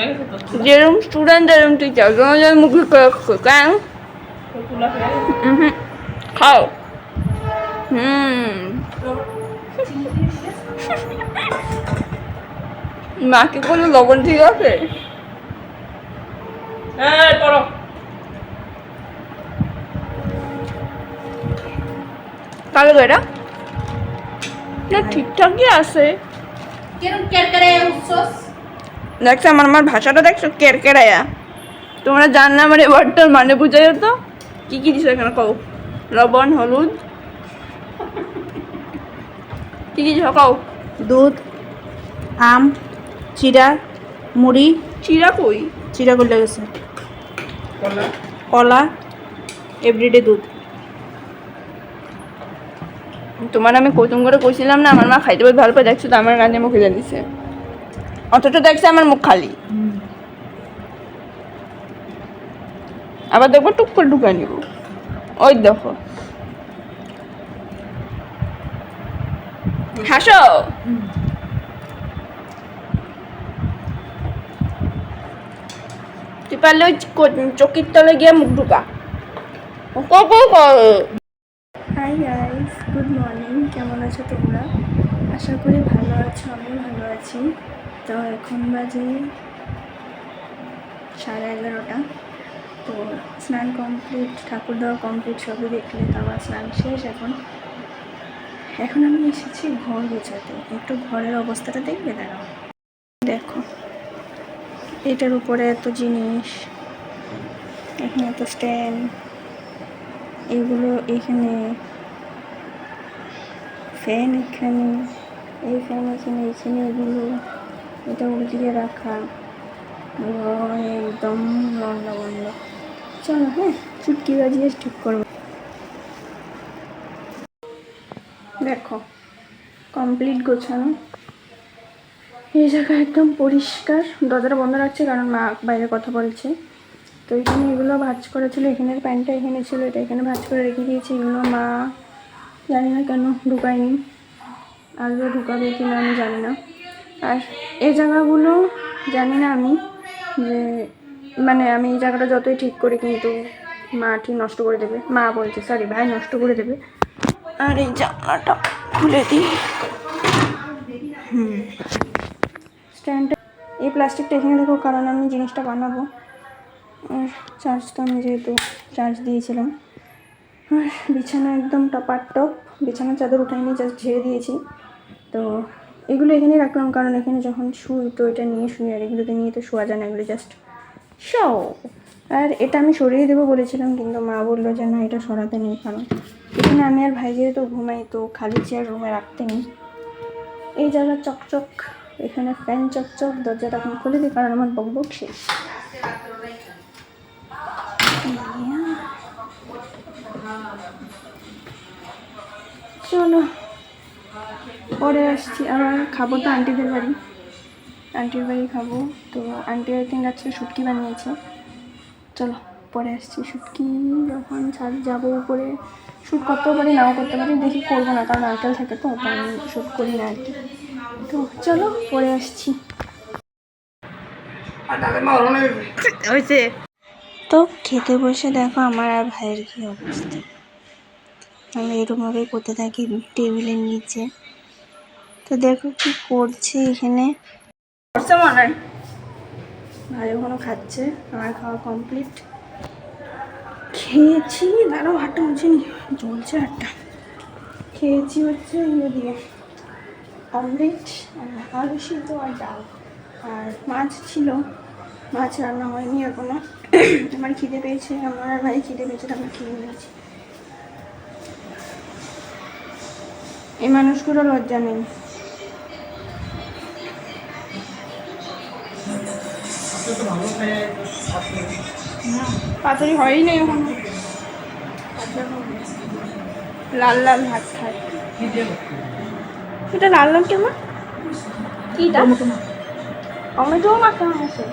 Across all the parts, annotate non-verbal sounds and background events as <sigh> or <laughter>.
হয়ে যেরকম স্টুডেন্ট এরকম টিচার তোমাদের মুখে কেন কেন? হয়ে খাও। হুম। মাকে কোনো লবণ ঠিক আছে? এই পড়ো। কালো এটা না ঠিকঠাকই আছে। কিরম কেরকেরে উঠছস দেখছ আমার আমার ভাষাটা দেখছ? কেরকেরায়া। তোমরা জান না আমার এবারটার মানে বুঝাই তো? কি কি দিছো এখানে কও? লবণ হলুদ। কি কি দিছো কও? দুধ আম চিরা মুড়ি। চিরা কই? চিরা করলে গেছে। কলা। এভরিডে দুধ। তোমার আমি কৌতুম করে কইছিলাম না আমার মা খাইতে পারে ভালো পায় দেখছ তো আমার রান্না মুখে জানিছে। অথচ দেখছে আমার মুখ খালি। আবার দেখব টুক করে ঢুকে নিব। ওই দেখো। হাসো? তুই পারলে ওই চকির তলে গিয়ে মুখ ঢুকা। হাই গাইস গুড মর্নিং কেমন আছো তোমরা? আশা করি ভালো আছো আমি ভালো আছি। তো এখন বাজে সাড়ে এগারোটা। তো স্নান কমপ্লিট ঠাকুর দেওয়া কমপ্লিট সবই দেখলে তো আমার স্নান শেষ এখন। এখন আমি এসেছি ঘর গোছাতে। একটু ঘরের অবস্থাটা দেখবে, দাঁড়াও। দেখো, এটার উপরে এত জিনিস, এখানে এত স্ট্যান্ড এগুলো এখানে ফ্যান এখানে, এই ফ্যান এখানে এখানে এগুলো। এটা উল্টিয়ে রাখা। একদম লন্ডা বন্ধ। চলো হ্যাঁ চুটকি বাজিয়ে ঠিক করব। দেখো কমপ্লিট গোছানো। এই জায়গা একদম পরিষ্কার। দরজাটা বন্ধ রাখছে কারণ মা বাইরে কথা বলছে। তো এখানে এগুলো ভাজ করা ছিল এখানের প্যান্টটা এখানে ছিল, এটা এখানে ভাজ করে রেখে দিয়েছি। এগুলো মা জানি না কেন ঢুকায়নি। আসবে ঢুকাবে কি না আমি জানি না। আর এই জায়গাগুলো জানি না আমি যে মানে আমি এই জায়গাটা যতই ঠিক করি কিন্তু মা ঠিক নষ্ট করে দেবে। মা বলছে সরি ভাই নষ্ট করে দেবে। আর এই জানলাটা খুলে দিই। হুম। এই প্লাস্টিকটা এখানে দেখো কারণ আমি জিনিসটা বানাবো। আর চার্জ তো আমি যেহেতু চার্জ দিয়েছিলাম। আর বিছানা একদম টপার টপ বিছানার চাদর উঠাইনি জাস্ট ঝেড়ে দিয়েছি। তো এগুলো এখানে রাখলাম, কারণ এখানে যখন শুই, তো এটা নিয়ে শুই আর এগুলোকে নিয়ে তো শোয়া যায় না, এগুলো জাস্ট শো আর এটা আমি সরিয়ে দেবো বলেছিলাম, কিন্তু মা বলল যে না, এটা সরাতে নেই, কারণ এখানে আমি আর ভাই যেহেতু ঘুমাই, তো খালি চেয়ার রুমে রাখতে নেই। এই জায়গা চকচক, এখানে ফ্যান চকচক, দরজাটা এখন খুলে দিই, কারণ আমার বকবক শেষ। চলো। পরে আসছি আবার খাব তো আন্টিদের বাড়ি। আন্টির বাড়ি খাব তো আন্টি আই থিঙ্ক আজকে শুটকি বানিয়েছে। চলো পরে আসছি। শুটকি যখন ছাদ যাব উপরে। শ্যুট করতেও পারি নাও করতে পারি দেখি করব না কারণ আঙ্কেল থাকে তো আমি শ্যুট করি না আর কি। তো চলো পরে আসছি। তো খেতে বসে দেখো আমার আর ভাইয়ের কী অবস্থা। আমি এরকমভাবেই করতে থাকি টেবিলের নিচে। তো দেখো কি করছে এখানে। করছে মনে? ভাই ওখানে খাচ্ছে, আমার খাওয়া কমপ্লিট খেয়েছি, দাঁড়াও হাটটা মুছিনি জ্বলছে হাটটা খেয়েছি হচ্ছে ইয়ে দিয়ে, অমলেট আলু সিদ্ধ আর ডাল। আর মাছ ছিল, মাছ রান্না হয়নি এখনও। <clears throat> আমার খিদে পেয়েছে, আমার ভাই খিদে পেয়েছে আমি খেয়ে নিয়েছি। এই মানুষগুলো লজ্জা নেই। পাতুরি হয়ই নেই এখন। লাল লাল ভাত খায়। এটা লাল লাল কেমন কিটা? টমেটো মাখা আছে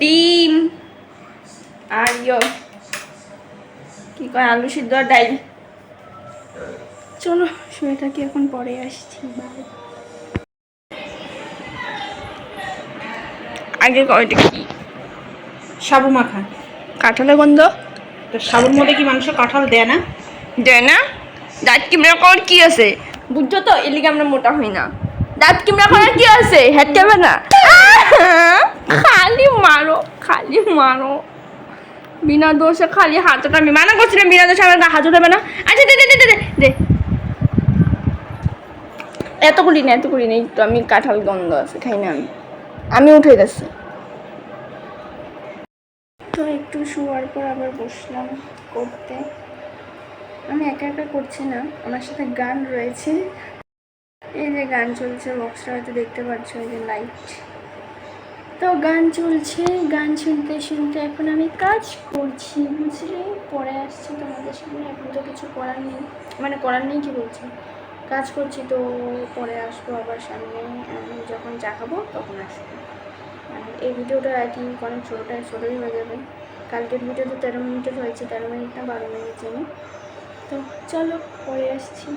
ডিম। আর ইয়ো। কী কয় আলু সিদ্ধ আর ডাইল। হ্যাঁ। চলো শুয়ে থাকি এখন পরে আসছি? আগে কয়টা কি সাবু মাখা। কাঁঠালের গন্ধ? তো সাবুর মধ্যে কি মানুষের কাঁঠাল দেয় না? দেয় না? দাঁত কিমরা করার কি আছে? বুঝছ তো এলিকে আমরা মোটা হই না। দাঁত কিমরা করার কি আছে? হ্যাট না। খালি মারো খালি মারো। বিনা দোষে খালি হাতটা আমি মানা করছিলাম বিনা দোষে আমার হাত উঠাবে না। আচ্ছা দে দে দে দে, এত করি না এত করি না একটু আমি কাঁঠাল গন্ধ আছে খাই না আমি। আমি উঠে যাচ্ছি তো একটু শোয়ার পর আবার বসলাম করতে। আমি একা একা করছি না আমার সাথে গান রয়েছে। এই যে গান চলছে বক্সটা হয়তো দেখতে পাচ্ছ এই যে লাইট তো গান চলছে, গান শুনতে শুনতে এখন আমি কাজ করছি, বুঝলে? পরে আসছি তোমাদের সামনে, এখন তো কিছু করার নেই। মানে করার নেই কি বলছি? কাজ করছি তো পরে আসব আবার সামনে যখন চা খাব তখন আসব। আর এই ভিডিওটা আই থিঙ্ক অনেক ছোটোটা ছোটোই হয়ে যাবে। কালকের ভিডিও তো তেরো মিনিটের হয়েছে, তেরো মিনিট না বারো মিনিট জানি। তো চলো, পরে আসছি।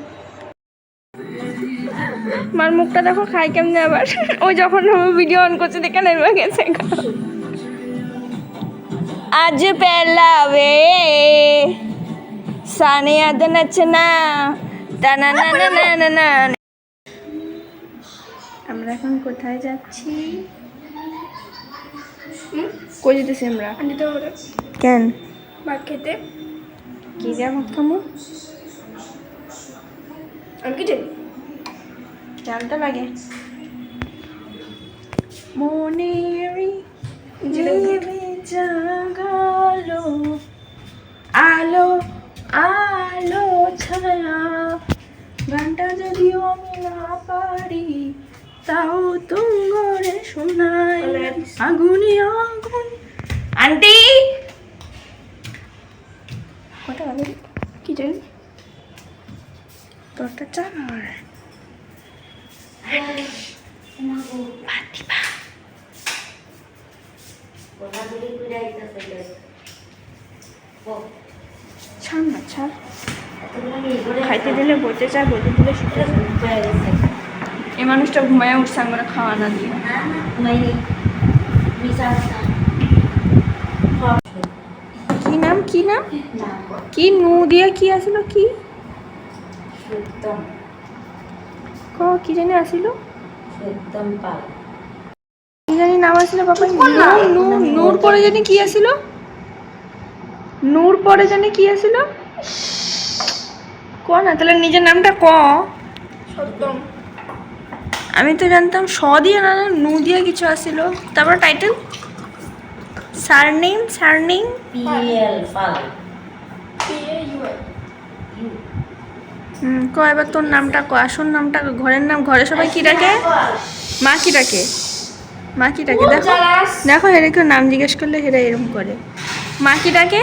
আমার মুখটা দেখো খাই কেমনে আবার? ওই যখন ভিডিও অন করছে দেখে নেমে গেছে। আজ পেলাবে। নচনা। টানা না না না না না আমরা এখন কোথায় যাচ্ছি? কই যেতেছি আমরা? কেন? ভাত খেতে। কি যা ভাত খামো আমি কি জানি জানতে লাগে। মনেরি জীবে জাগালো আলো আলো ছায়া। গানটা যদিও আমি না পারি তাও তুঙ্গরে শোনাই আগুনে আগুন। আন্টি! কটা কি জানি। চার ফাতিমা খাইতে দিলে বলতে চায় বলতে দিলে শুতে এই মানুষটা ঘুমায় উঠছে আমরা খাওয়া না দিয়ে কি নাম কি নাম? কি নু দিয়া কি আসিল, কি? ক কি জানি আসিল? কি জানি নাম আসিল বাবা? নূর নূর নূর পরে জানি কি আসিল? নূর পরে জানি কি আসিল? ক না তাহলে নিজের নামটা ক। সত্যম আমি তো জানতাম স দিয়ে না না, নু দিয়ে কিছু আসিল। তারপর টাইটেল সারনেম সারনেম হুম ক এবার তোর নামটা ক আসল নামটা ঘরের নাম ঘরে সবাই কি ডাকে? মা কি ডাকে? মা কি ডাকে? দেখো দেখো হেরে কেউ নাম জিজ্ঞেস করলে হেরা এরকম করে। মা কি ডাকে?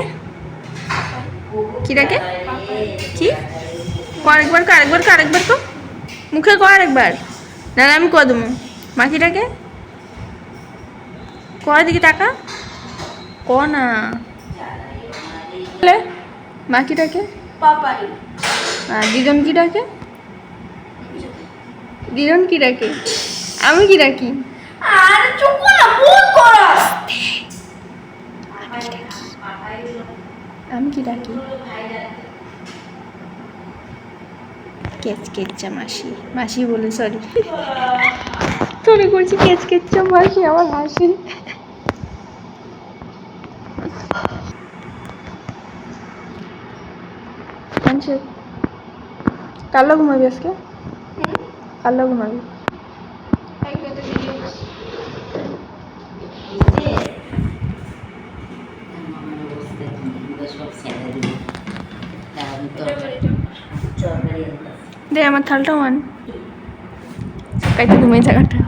কি ডাকে? কি? ক আরেকবার কো আরেকবার কো আরেকবার কো। মুখে কো আরেকবার। না না আমি ক দেবো। মা কি ডাকে? ক দিকে টাকা ক না। মা কি ডাকে? পাপাই। দিদন কি ডাকে? দিদন কি ডাকে? আমি কি ডাকি? আর চুপ না বহুত করস আমি কি ডাকি? কেচ কেচ্চা মাসি। মাসি বলে সরি সরি করছি কেচ কেচ্চা মাসি আমার হাসি আচ্ছা কালো ঘুমাবি আজকে? কালো ঘুমাবি দে আমার থালটা ওয়ান। কাইতে ঘুমিয়ে থাকাটা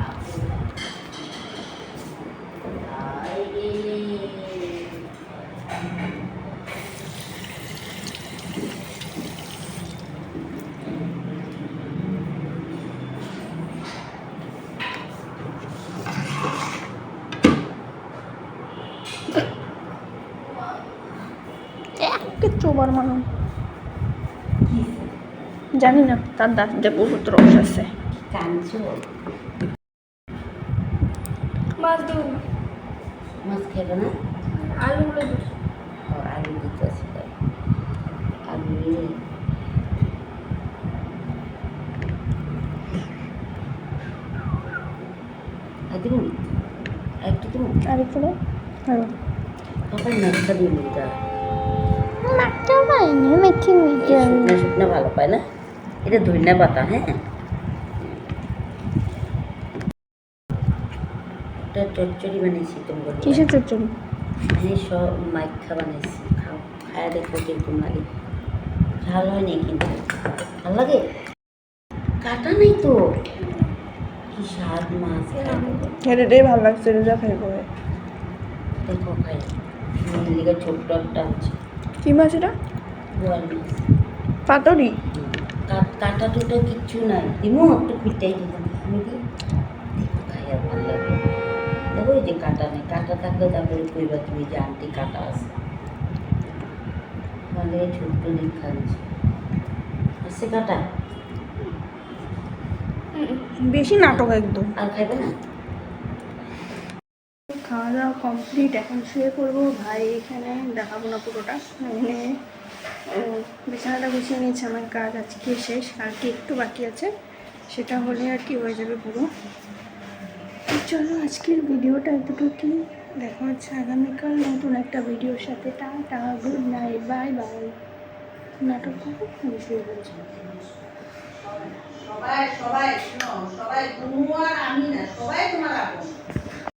জানি না তার দাঁতে বহুত রস আছে। মাছ দেবো। মাছ খেবে না? আলুগুলো দিচ্ছি। ও, আলু দিতে আছে তাই। আলু দিয়ে আর দিব একটু দিব আর একটু আর বাবা নাচটা দিয়ে মুখটা মাখতে পারিনি মেখে শুকনো শুকনো ভালো পায় না? এটা ধনিয়া পাতা হ্যাঁ? একটা চচ্চড়ি বানিয়েছি তোমার কিসের চচ্চড়ি? এই সব মাইখা বানাইছি খাও খায়া দেখো কীরকম লাগে। ঝাল হয়নি কিন্তু। ভালো লাগে? কাটা নেই তো। কি স্বাদ মাছ খাই এটাই ভালো লাগছে রোজা খাইবো দেখো খাই। ছোট্ট একটা আছে। কি মাছ এটা? পাতরি কাটা টুটা কিচ্ছু নাই। দিমু একটু খুঁটাই দিতাম আমি কি? দেখো খাইয়া ভালো দেখো এই যে কাটা নেই। কাটা থাকলে তারপরে কইবা তুমি যে আন্টি কাটা আছে। মানে ছোট্ট দিক খাচ্ছি আছে কাটা বেশি নাটক একদম। আর খাইবে না? খাওয়া দাওয়া কমপ্লিট এখন শুয়ে পড়ব। ভাই এখানে দেখাবো না পুরোটা। এখানে আহ, বিছানাটা গুছিয়ে নিয়েছে, আমার কাজ আজকে শেষ? কালকে একটু বাকি আছে, সেটা হলে আর কি হয়ে যাবে পুরো। চলো, আজকের ভিডিওটা এতটুকুই। দেখা হচ্ছে আগামীকাল নতুন একটা ভিডিওর সাথে। Tata good night bye bye নাটক শুয়ে সবাই সবাই সবাই, তুমি আর আমি না, সবাই তোমার আপন।